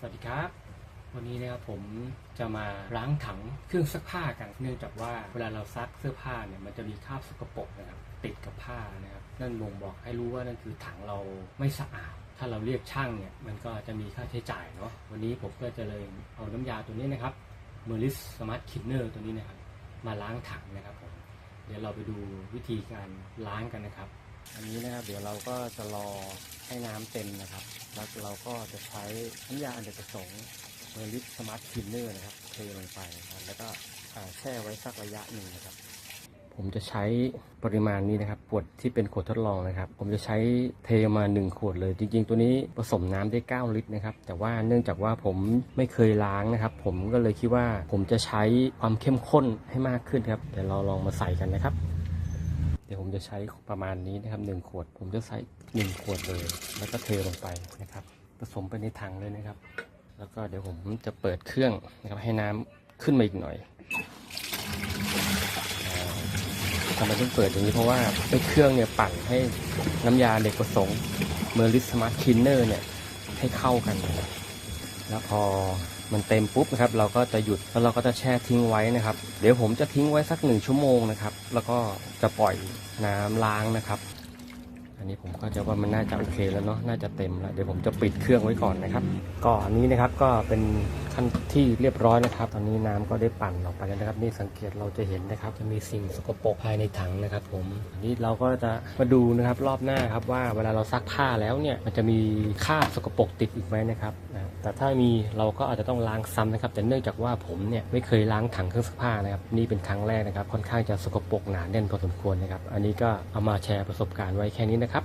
สวัสดีครับ วันนี้นะครับผมจะมาล้างถังเครื่องซักผ้ากัน เนื่องจากว่าเวลาเราซักเสื้อผ้าเนี่ยมันจะมีคราบสกปรกนะครับติดกับผ้านะครับนั่นบ่งบอกให้รู้ว่านั่นคือถังเราไม่สะอาด ถ้าเราเรียกช่างเนี่ยมันก็จะมีค่าใช้จ่ายเนาะวันนี้ผมก็จะเลยเอาน้ำยาตัวนี้นะครับเมอริสสมาร์ทคินเนอร์ตัวนี้นะครับมาล้างถังนะครับผมเดี๋ยวเราไปดูวิธีการล้างกันนะครับ อันนี้นะครับ เดี๋ยวเราก็จะรอให้น้ำเต็มนะครับ แล้วเราก็จะใช้น้ำยาอันเดกประสงค์เมอริสสมาร์ทคินเนอร์นะครับเทลงไปนะครับแล้วก็แช่ไว้สักระยะหนึ่งนะครับ ผมจะใช้ปริมาณนี้นะครับขวดที่เป็นขวดทดลองนะครับ ผมจะใช้เทมา 1 ขวดเลย จริง ๆ ตัวนี้ผสมน้ำได้ 9 ลิตรนะครับ แต่ว่าเนื่องจากว่าผมไม่เคยล้างนะครับ ผมก็เลยคิดว่าผมจะใช้ความเข้มข้นให้มากขึ้นครับเดี๋ยวเราลองมาใส่กันนะครับ เดี๋ยวผมจะใช้ประมาณนี้นะครับหนึ่งขวด ผมจะใส่หนึ่งขวดเลย แล้วก็เทลงไปนะครับ ผสมไปในถังเลยนะครับ แล้วก็เดี๋ยวผมจะเปิดเครื่องนะครับให้น้ำขึ้นมาอีกหน่อยทำไมต้องเปิดอย่างนี้เพราะว่าไอ้เครื่องเนี่ยปั่นให้น้ำยาเด็กประสงค์เมอริสมาร์ทคินเนอร์เนี่ยให้เข้ากันนะครับ แล้วพอมันเต็มปุ๊บนะครับ เราก็จะหยุดแล้วเราก็จะแช่ทิ้งไว้นะครับ เดี๋ยวผมจะทิ้งไว้สักหนึ่งชั่วโมงนะครับ แล้วก็จะปล่อยน้ำล้างนะครับ อันนี้ผมก็จะว่ามันน่าจะโอเคแล้วเนาะน่าจะเต็มแล้วเดี๋ยวผมจะปิดเครื่องไว้ก่อนนะครับ ก็อันนี้นะครับก็เป็น ขั้นที่เรียบร้อยนะครับ ตอนนี้น้ำก็ได้ปั่นออกไปแล้วนะครับ นี่สังเกตเราจะเห็นนะครับ จะมีสิ่งสกปรกภายในถังนะครับ ผมนี้เราก็จะมาดูนะครับรอบหน้าครับว่าเวลาเราซักผ้าแล้วเนี่ยมันจะมีคราบสกปรกติดอีกไหมนะครับนะแต่ถ้ามีเราก็อาจจะต้องล้างซ้ำนะครับ แต่เนื่องจากว่าผมเนี่ยไม่เคยล้างถังเครื่องซักผ้านะครับนี่เป็นครั้งแรกนะครับ ค่อนข้างจะสกปรกหนาแน่นพอสมควรนะครับ อันนี้ก็เอามาแชร์ประสบการณ์ไว้แค่นี้นะครับ